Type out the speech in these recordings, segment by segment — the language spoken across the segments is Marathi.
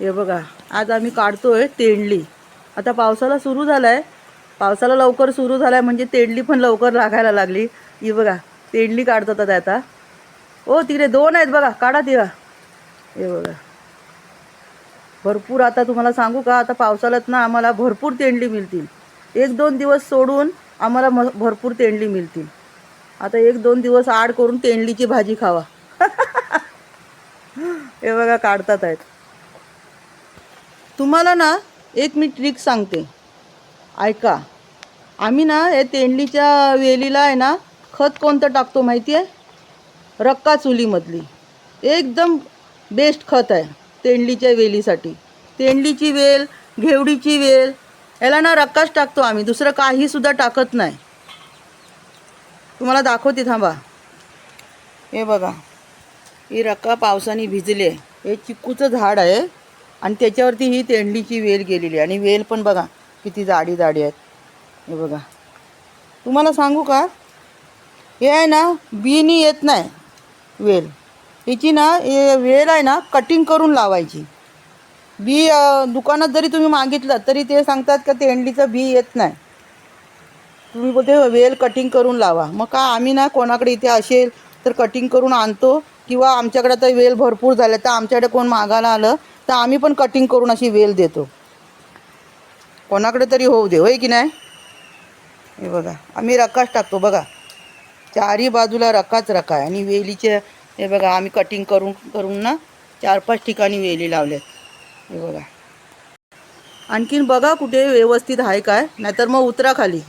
हे बघा आज आम्ही काढतोय तेंडली. आता पावसाला सुरू झालाय. पावसाला लवकर सुरू झालाय म्हणजे तेंडली पण लवकर लागायला लागली. ही बघा तेंडली काढतात आता आता. ओ तिकडे दोन आहेत बघा काढा तिला. हे बघा. भरपूर आता तुम्हाला सांगू का आता पावसाळ्यात ना आम्हाला भरपूर तेंडली मिळतील. एक दोन दिवस सोडून आम्हाला म भरपूर तेंडली मिळतील. आता एक दोन दिवस आड करून तेंडलीची भाजी खावा. हे बघा काढतात आहेत. तुम्हाला ना एक मी ट्रिक सांगते. ऐका. आम्ही ना हे तेंडलीच्या वेलीला आहे ना खत कोणतं टाकतो माहिती आहे रक्का चुलीमधली. एकदम बेस्ट खत आहे तेंडलीच्या वेलीसाठी. तेंडलीची वेल घेवडीची वेल याला ना रक्काच टाकतो आम्ही. दुसरं काहीसुद्धा टाकत नाही. तुम्हाला दाखवते थांबा. हे बघा. ही रक्का पावसाने भिजली. आहे हे चिक्कूचं झाड आहे. आणि त्याच्यावरती ही तेंडलीची वेल गेलेली आहे. आणि वेल पण बघा किती जाडी जाडी आहेत. हे बघा. तुम्हाला सांगू का? हे आहे ना बीनी येत नाही वेल. हिची ना हे वेल आहे ना कटिंग करून लावायची. बी दुकानात जरी तुम्ही मागितलं तरी ते सांगतात का तेंडलीचं बी येत नाही. तुम्ही बोलते वेल कटिंग करून लावा. मग का आम्ही ना कोणाकडे इथे असेल तर कटिंग करून आणतो. किंवा आमच्याकडे आता वेल भरपूर झाले तर आमच्याकडे कोण मागायला आलं तर आम्ही पण कटिंग करून अशी वेल देतो. कोणाकडे तरी होऊ दे होय की नाही? हे बघा आम्ही रकाच टाकतो बघा. चारही बाजूला रकाच रका आहे आणि वेलीचे हे बघा आम्ही कटिंग करून करून ना चार पाच ठिकाणी वेली लावल्यात. हे बघा. आणखीन बघा कुठे व्यवस्थित आहे काय नाहीतर मग उतरा खाली.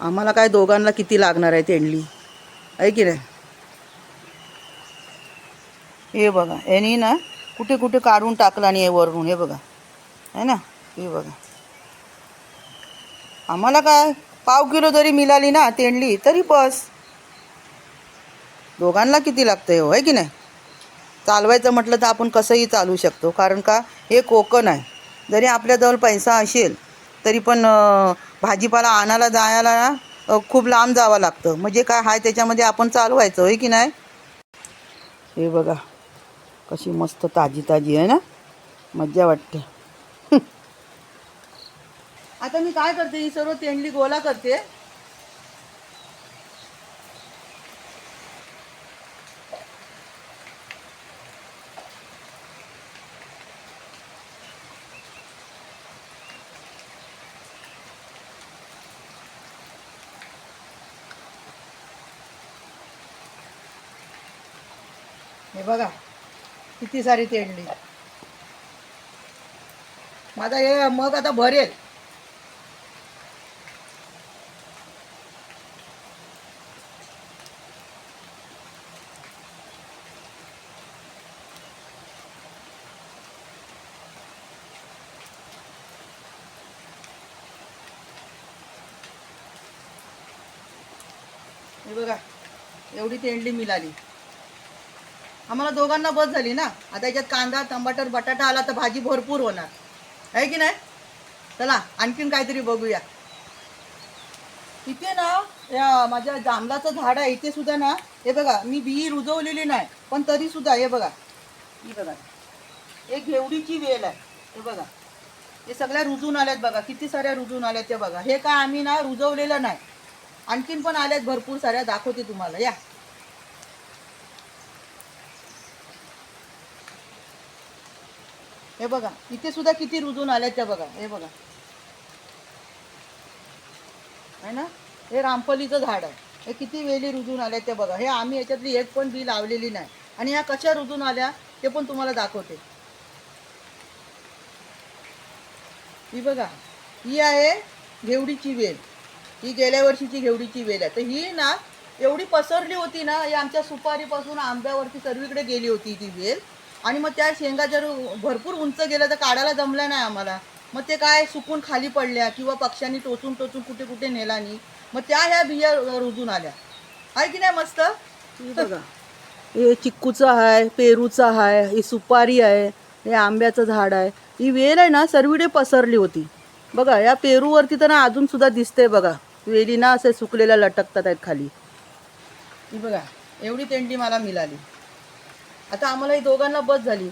आम्हाला काय दोघांना किती लागणार आहे तेंडली? आहे की नाही? हे बघा यांनी ना कुठे कुठे काढून टाकलं आणि हे वरून हे बघा. आहे ना? हे बघा. आम्हाला काय पाव किलो जरी मिळाली ना तेंडली तरी बस. दोघांना किती लागतं हो आहे की नाही? चालवायचं म्हटलं तर आपण कसंही चालू शकतो कारण का हे कोकण आहे. जरी आपल्याजवळ पैसा असेल तरी पण भाजीपाला आणायला जायला खूप लांब जावं लागतं. म्हणजे काय हाय त्याच्यामध्ये आपण चालवायचं होय की नाही? हे बघा. कशी मस्त ताजी ताजी आहे ना? मज्जा वाटते. आता मी काय करते ही सर्व तेंडली गोला करते. हे बघा. किती सारी तेंडली माझा हे मग आता भरेल. हे बघा एवढी तेंडली मिळाली आम्हाला दोघांना बस झाली ना. आता याच्यात कांदा टमाटर बटाटा आला तर भाजी भरपूर होणार. आहे की नाही? चला आणखीन काहीतरी बघूया. इथे ना या माझ्या जांभळाचं झाड आहे. इथे सुद्धा ना हे बघा मी बी रुजवलेली नाही पण तरी सुद्धा हे बघा. ही बघा. एक घेवडीची वेल आहे. हे बघा. हे सगळ्या रुजून आल्यात बघा. किती साऱ्या रुजून आल्यात ते बघा. हे काय आम्ही ना रुजवलेलं नाही. आणखीन पण आल्यात भरपूर साऱ्या. दाखवते तुम्हाला. या. हे बघा इथे सुद्धा किती रुजून आल्या त्या बघा हे बघा. आहे ना? हे रामफलीचं झाड आहे. हे किती वेली रुजून आल्या ते बघा. हे आम्ही याच्यातली एक पण बी लावलेली नाही. आणि ह्या कशा रुजून आल्या ते पण तुम्हाला दाखवते. ही बघा ही आहे घेवडीची वेल. ही गेल्या वर्षीची घेवडीची वेल आहे. तर ही ना एवढी पसरली होती ना ही आमच्या सुपारीपासून आंब्यावरती सर्वीकडे गेली होती ती वेल. आणि मग त्या शेंगा जर भरपूर उंच गेल्या तर काढायला जमल्या नाही आम्हाला. मग ते काय सुकून खाली पडल्या किंवा पक्ष्यांनी टोचून टोचून कुठे कुठे नेला नाही. मग त्या ह्या बिया रुजून आल्या. आहे की नाही मस्त? बघा. हे चिक्कूचं आहे पेरूचं आहे ही सुपारी आहे हे आंब्याचं झाड आहे. ही वेल आहे ना सर्वीडे पसरली होती. बघा या पेरूवरती तर ना अजून सुद्धा दिसते बघा. वेली ना असे सुकलेल्या लटकतात आहेत खाली. ही बघा एवढी तेंडी मला मिळाली. आता आम्हाला ही दोघांना बस झाली.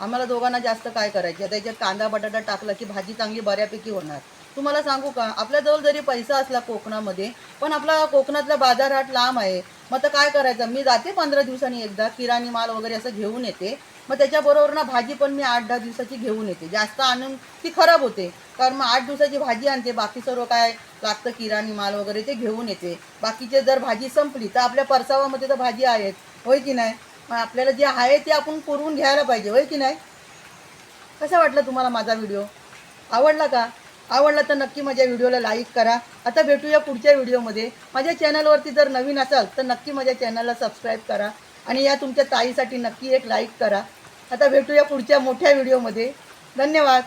आम्हाला दोघांना जास्त काय करायचे? आता याच्यात कांदा बटाटा टाकला की भाजी चांगली बऱ्यापैकी होणार. तुम्हाला सांगू का? आपल्याजवळ जरी पैसा असला कोकणामध्ये पण आपला कोकणातला बाजारहाट लांब आहे. मग तर काय करायचं? मी जाते पंधरा दिवसांनी एकदा. किराणी माल वगैरे असं घेऊन येते. मग त्याच्याबरोबर ना भाजी पण मी आठ दहा दिवसाची घेऊन येते. जास्त आणून ती खराब होते. कारण मग आठ दिवसाची भाजी आणते. बाकी सर्व काय लागतं? किराणी माल वगैरे ते घेऊन येते. बाकीचे जर भाजी संपली तर आपल्या परसावामध्ये तर भाजी आहेत. होय की नाही? पण आपल्याला जे आहे ते आपण पुरवून घ्यायला पाहिजे होय की नाही? कसा वाटला तुम्हाला माझा व्हिडिओ? आवडला का? आवडला तर नक्की माझ्या व्हिडिओला लाईक करा. आता भेटूया पुढच्या व्हिडिओमध्ये. माझ्या चॅनलवरती जर नवीन असाल तर नक्की माझ्या चॅनलला सबस्क्राईब करा आणि या तुमच्या ताईसाठी नक्की एक लाईक करा. आता भेटूया पुढच्या मोठ्या व्हिडिओमध्ये. धन्यवाद.